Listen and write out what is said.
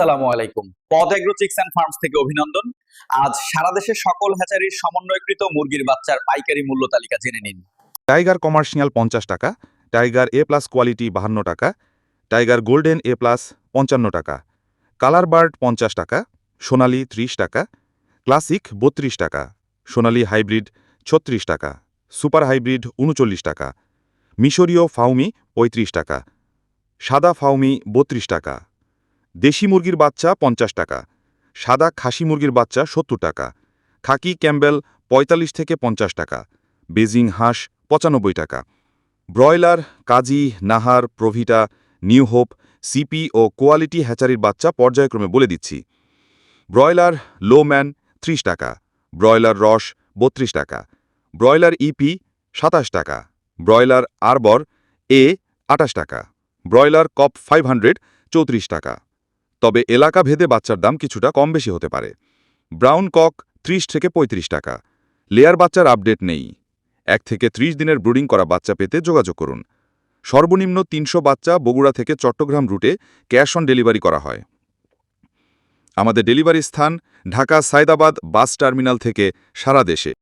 আসসালামু আলাইকুম। পদ এগ্রো চিক্স অ্যান্ড ফার্মস থেকে অভিনন্দন। আজ সারা দেশের সকল হ্যাচারির সমন্বয়কৃত মুরগির বাচ্চার পাইকারি মূল্য তালিকা জেনে নিন। টাইগার কমার্শিয়াল পঞ্চাশ টাকা, টাইগার এ প্লাস কোয়ালিটি বাহান্ন টাকা, টাইগার গোল্ডেন এ প্লাস পঞ্চান্ন টাকা, কালার বার্ড পঞ্চাশ টাকা, সোনালি ত্রিশ টাকা, ক্লাসিক বত্রিশ টাকা, সোনালি হাইব্রিড ছত্রিশ টাকা, সুপার হাইব্রিড উনচল্লিশ টাকা, মিশরীয় ফাউমি পঁয়ত্রিশ টাকা, সাদা ফাউমি বত্রিশ টাকা দেশি মুরগির বাচ্চা পঞ্চাশ টাকা, সাদা খাসি মুরগির বাচ্চা সত্তর টাকা, খাকি ক্যাম্বেল পঁয়তাল্লিশ থেকে পঞ্চাশ টাকা, বেজিং হাঁস পঁচানব্বই টাকা, broiler, Kazi, Nahar, Provita, New Hope, CP ও কোয়ালিটি হ্যাচারির বাচ্চা পর্যায়ক্রমে বলে দিচ্ছি। ব্রয়লার লোম্যান ত্রিশ টাকা, ব্রয়লার রস বত্রিশ টাকা, ব্রয়লার ইপি সাতাশ টাকা, ব্রয়লার আরবর এ আটাশ টাকা, ব্রয়লার কপ ফাইভ হান্ড্রেড চৌত্রিশ টাকা। তবে এলাকা ভেদে বাচ্চার দাম কিছুটা কম বেশি হতে পারে। ব্রাউন কক ত্রিশ থেকে পঁয়ত্রিশ টাকা। লেয়ার বাচ্চার আপডেট নেই। এক থেকে ত্রিশ দিনের ব্রুডিং করা বাচ্চা পেতে যোগাযোগ করুন। সর্বনিম্ন তিনশো বাচ্চা বগুড়া থেকে চট্টগ্রাম রুটে ক্যাশ অন ডেলিভারি করা হয়। আমাদের ডেলিভারি স্থান ঢাকা সায়দাবাদ বাস টার্মিনাল থেকে সারা দেশে।